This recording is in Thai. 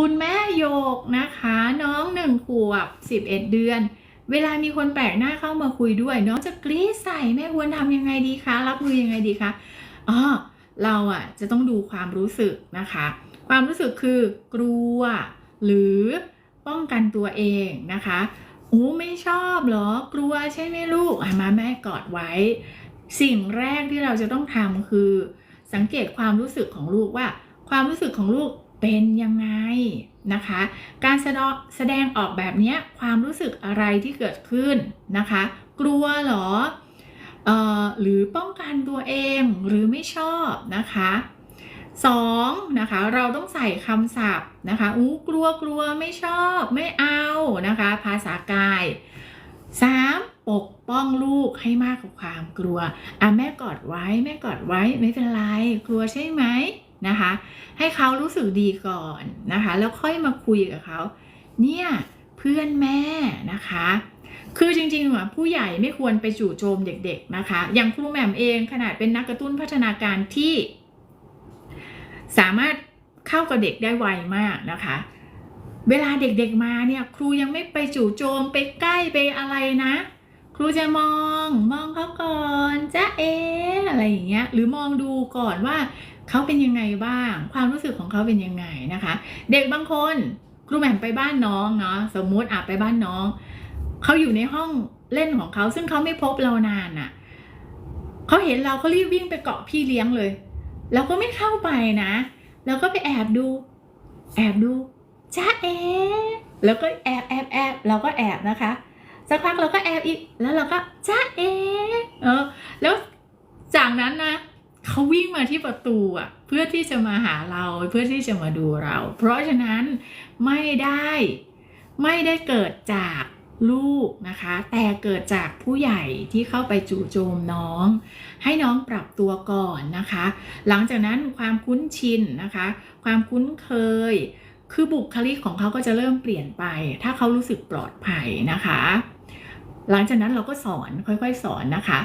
คุณแม่โยกนะคะ น้องหนึ่งขวบสิบเอ็ดเดือน เวลามีคนแปลกหน้าเข้ามาคุยด้วย น้องจะกรี๊ดใส่แม่ควรทำยังไงดีคะ รับมือยังไงดีคะอ๋อเราอะจะต้องดูความรู้สึกนะคะ ความรู้สึกคือกลัว หรือป้องกันตัวเองนะคะโอ้ไม่ชอบเหรอกลัวใช่ไหมลูกมาแม่กอดไว้ สิ่งแรกที่เราจะต้องทำคือ สังเกตความรู้สึกของลูกว่า ความรู้สึกของลูก เป็นยังไงนะคะ การแสดงออกแบบนี้ความรู้สึกอะไรที่เกิดขึ้นนะคะ กลัวหรอออหรือป้องกันตัวเองหรือไม่ชอบนะคะสองนะคะเราต้องใส่คำศัพท์นะคะอู้กลัวกลัวไม่ชอบไม่เอานะคะ ภาษากายสามปกป้องลูกให้มากกว่าความกลัวอะแม่กอดไว้แม่กอดไว้ไม่เป็นไรกลัวใช่ไหม นะคะ ให้เขารู้สึกดีก่อนนะคะ แล้วค่อยมาคุยกับเขาเนี่ยเพื่อนแม่นะคะ คือจริงๆอะผู้ใหญ่ไม่ควรไปจู่โจมเด็ก ๆนะคะ อย่างครูแหม่มเองขนาดเป็นนักกระตุ้นพัฒนาการที่ สามารถเข้ากับเด็กได้ไวมากนะคะ เวลาเด็กๆมาเนี่ย ครูยังไม่ไปจู่โจมไปใกล้ไปอะไรนะ ครูจะมองมองเขาก่อนจ้าเอ อะไรอย่างเงี้ยหรือมองดูก่อนว่าเขาเป็นยังไงบ้าง ความรู้สึกของเขาเป็นยังไงนะคะ เด็กบางคนครูแหม่มไปบ้านน้องเนาะสมมุติอะไปบ้านน้องเขาอยู่ในห้องเล่นของเขาซึ่งเขาไม่พบเรานานอะเขาเห็นเราเขารีบวิ่งไปเกาะพี่เลี้ยงเลยเราก็ไม่เข้าไปนะเราก็ไปแอบดู แอบดูจ้าเอแล้วก็แอบแอบแอบเราก็แอบนะคะสักพักเราก็แอบอีกแล้วเราก็จ้าเอเออ จากนั้นนะเขาวิ่งมาที่ประตูอะ เพื่อที่จะมาหาเราเพื่อที่จะมาดูเรา เพราะฉะนั้นไม่ได้ไม่ได้เกิดจากลูกนะคะ แต่เกิดจากผู้ใหญ่ที่เข้าไปจู่โจมน้อง ให้น้องปรับตัวก่อนนะคะ หลังจากนั้นความคุ้นชินนะคะ ความคุ้นเคย คือบุคลิกของเขาก็จะเริ่มเปลี่ยนไป ถ้าเขารู้สึกปลอดภัยนะคะ หลังจากนั้นเราก็สอนค่อยๆสอนนะคะ